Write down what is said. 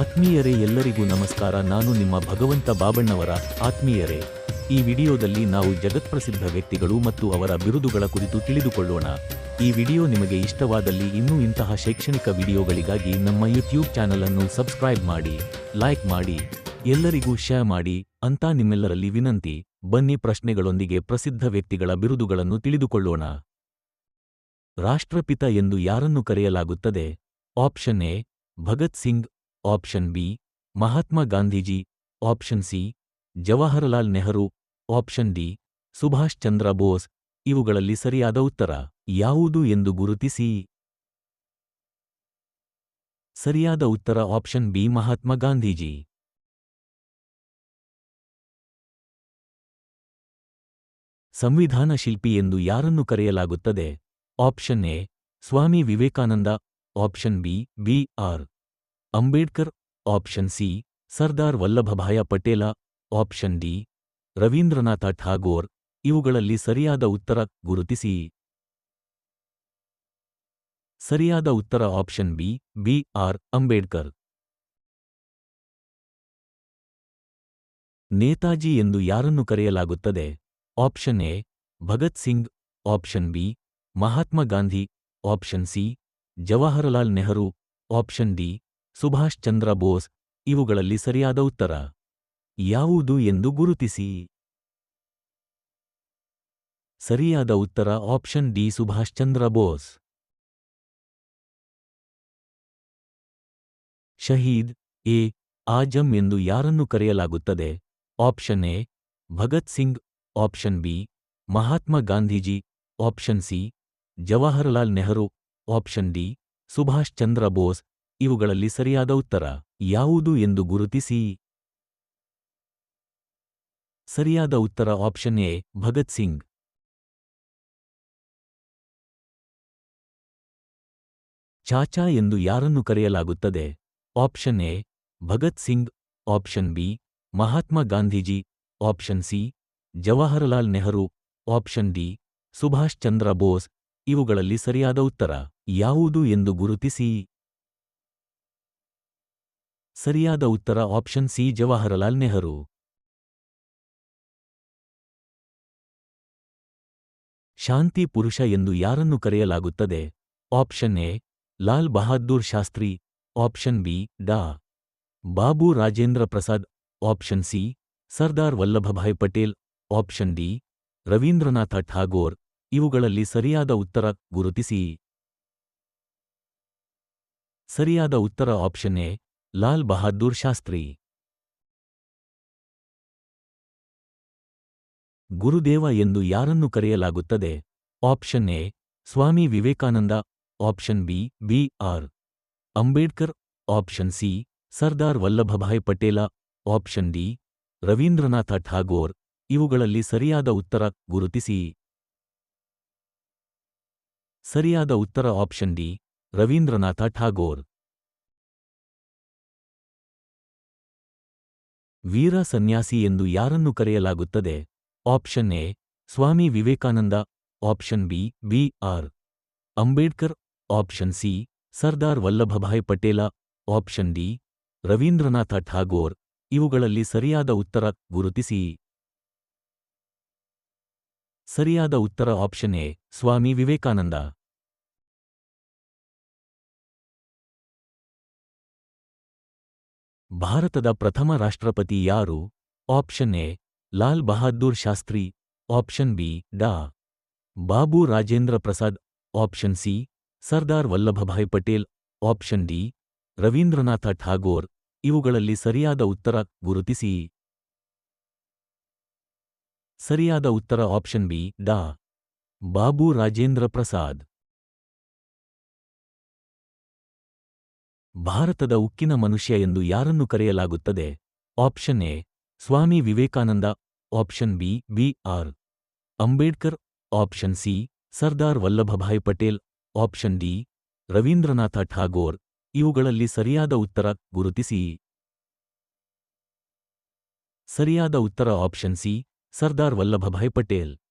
ಆತ್ಮೀಯರೇ, ಎಲ್ಲರಿಗೂ ನಮಸ್ಕಾರ. ನಾನು ನಿಮ್ಮ ಭಗವಂತ ಬಾಬಣ್ಣವರ ಆತ್ಮೀಯರೇ. ಈ ವಿಡಿಯೋದಲ್ಲಿ ನಾವು ಜಗತ್ಪ್ರಸಿದ್ಧ ವ್ಯಕ್ತಿಗಳು ಮತ್ತು ಅವರ ಬಿರುದುಗಳ ಕುರಿತು ತಿಳಿದುಕೊಳ್ಳೋಣ. ಈ ವಿಡಿಯೋ ನಿಮಗೆ ಇಷ್ಟವಾದಲ್ಲಿ ಇನ್ನೂ ಇಂತಹ ಶೈಕ್ಷಣಿಕ ವಿಡಿಯೋಗಳಿಗಾಗಿ ನಮ್ಮ ಯೂಟ್ಯೂಬ್ ಚಾನಲ್ ಅನ್ನು ಸಬ್ಸ್ಕ್ರೈಬ್ ಮಾಡಿ ಲೈಕ್ ಮಾಡಿ, ಎಲ್ಲರಿಗೂ ಶೇರ್ ಮಾಡಿ ಅಂತ ನಿಮ್ಮೆಲ್ಲರಲ್ಲಿ ವಿನಂತಿ. ಬನ್ನಿ, ಪ್ರಶ್ನೆಗಳೊಂದಿಗೆ ಪ್ರಸಿದ್ಧ ವ್ಯಕ್ತಿಗಳ ಬಿರುದುಗಳನ್ನು ತಿಳಿದುಕೊಳ್ಳೋಣ. ರಾಷ್ಟ್ರಪಿತ ಎಂದು ಯಾರನ್ನು ಕರೆಯಲಾಗುತ್ತದೆ? Option A Bhagat Singh. Option B, Mahatma Gandhiji. Option C, Jawaharlal Nehru. Option D, Subhash Chandra Bose. ಇವುಗಳಲ್ಲಿ ಸರಿಯಾದ ಉತ್ತರ ಯಾವುದು ಎಂದು ಗುರುತಿಸಿ. ಸರಿಯಾದ ಉತ್ತರ ಆಪ್ಷನ್ ಬಿ, ಮಹಾತ್ಮ ಗಾಂಧೀಜಿ. ಸಂವಿಧಾನ ಶಿಲ್ಪಿ ಎಂದು ಯಾರನ್ನು ಕರೆಯಲಾಗುತ್ತದೆ? Option A, Swami Vivekananda. Option B B, R. Ambedkar option C, Sardar Vallabhbhai Patel option D, Rabindranath Tagore ಇವುಗಳಲ್ಲಿ ಸರಿಯಾದ ಉತ್ತರ ಗುರುತಿಸಿ. ಸರಿಯಾದ ಉತ್ತರ option B B R Ambedkar. Netaji ಎಂದು ಯಾರನ್ನು ಕರೆಯಲಾಗುತ್ತದೆ? Option A, Bhagat Singh. Option B, Mahatma Gandhi. Option C, Jawaharlal Nehru. Option D Subhash Chandra Bose ಇವುಗಳಲ್ಲಿ ಸರಿಯಾದ ಉತ್ತರ ಯಾವುದು ಎಂದು ಗುರುತಿಸಿ. ಸರಿಯಾದ ಉತ್ತರ ಆಪ್ಷನ್ ಡಿ ಸುಭಾಷ್ ಚಂದ್ರ ಬೋಸ್. ಶಹೀದ್ ಎ ಆಜಂ ಎಂದು ಯಾರನ್ನು ಕರೆಯಲಾಗುತ್ತದೆ? Option A Bhagat Singh, option B Mahatma Gandhiji, option C Jawaharlal Nehru, option D Subhash Chandra Bose. ಇವುಗಳಲ್ಲಿ ಸರಿಯಾದ ಉತ್ತರ ಯಾವುದು ಎಂದು ಗುರುತಿಸಿ. ಸರಿಯಾದ ಉತ್ತರ ಆಪ್ಷನ್ ಎ, ಭಗತ್ ಸಿಂಗ್. ಚಾಚಾ ಎಂದು ಯಾರನ್ನು ಕರೆಯಲಾಗುತ್ತದೆ? Option A, Bhagat Singh. Option B, Mahatma Gandhiji. Option C, Jawaharlal Nehru. Option D, Subhash Chandra Bose. ಇವುಗಳಲ್ಲಿ ಸರಿಯಾದ ಉತ್ತರ ಯಾವುದು ಎಂದು ಗುರುತಿಸಿ. ಸರಿಯಾದ ಉತ್ತರ ಆಪ್ಷನ್ ಸಿ ಜವಾಹರಲಾಲ್ ನೆಹರು. ಶಾಂತಿ ಪುರುಷ ಎಂದು ಯಾರನ್ನು ಕರೆಯಲಾಗುತ್ತದೆ? Option A, Lal Bahadur Shastri. Option B, ಡಾ. Babu Rajendra Prasad. Option C, Sardar Vallabhbhai Patel. Option D, Rabindranath Tagore. ಇವುಗಳಲ್ಲಿ ಸರಿಯಾದ ಉತ್ತರ ಗುರುತಿಸಿ. ಸರಿಯಾದ ಉತ್ತರ ಆಪ್ಷನ್ ಎ ಲಾಲ್ ಬಹಾದ್ದೂರ್ ಶಾಸ್ತ್ರಿ. ಗುರುದೇವ ಎಂದು ಯಾರನ್ನು ಕರೆಯಲಾಗುತ್ತದೆ? Option A, Swami Vivekananda. Option B B R. Ambedkar. Option C, Sardar Vallabhbhai Patel. Option D, Rabindranath Tagore. ಇವುಗಳಲ್ಲಿ ಸರಿಯಾದ ಉತ್ತರ ಗುರುತಿಸಿ. ಸರಿಯಾದ ಉತ್ತರ ಆಪ್ಷನ್ ಡಿ, ರವೀಂದ್ರನಾಥ ಠಾಗೋರ್. ವೀರ ಸನ್ಯಾಸಿ ಎಂದು ಯಾರನ್ನು ಕರೆಯಲಾಗುತ್ತದೆ? Option A, Swami Vivekananda. Option B B R. Ambedkar. Option C, Sardar Vallabhbhai Patel. Option D, Rabindranath Tagore. ಇವುಗಳಲ್ಲಿ ಸರಿಯಾದ ಉತ್ತರ ಗುರುತಿಸಿ. ಸರಿಯಾದ ಉತ್ತರ ಆಪ್ಷನ್ ಎ, ಸ್ವಾಮಿ ವಿವೇಕಾನಂದ. ಭಾರತದ ಪ್ರಥಮ ರಾಷ್ಟ್ರಪತಿ ಯಾರು? Option A, Lal Bahadur Shastri. Option B, ಡಾ. Babu Rajendra Prasad. Option C, Sardar Vallabhbhai Patel. Option D, Rabindranath Tagore. ಇವುಗಳಲ್ಲಿ ಸರಿಯಾದ ಉತ್ತರ ಗುರುತಿಸಿ. ಸರಿಯಾದ ಉತ್ತರ ಆಪ್ಷನ್ ಬಿ, ಡಾ. ಬಾಬು ರಾಜೇಂದ್ರ ಪ್ರಸಾದ್. ಭಾರತದ ಉಕ್ಕಿನ ಮನುಷ್ಯ ಎಂದು ಯಾರನ್ನು ಕರೆಯಲಾಗುತ್ತದೆ? Option A, Swami Vivekananda. Option B B R. Ambedkar. Option C, Sardar Vallabhbhai Patel. Option D, Rabindranath Tagore. ಇವುಗಳಲ್ಲಿ ಸರಿಯಾದ ಉತ್ತರ ಗುರುತಿಸಿ. ಸರಿಯಾದ ಉತ್ತರ ಆಪ್ಷನ್ ಸಿ, ಸರ್ದಾರ್ ವಲ್ಲಭಭಾಯ್ ಪಟೇಲ್.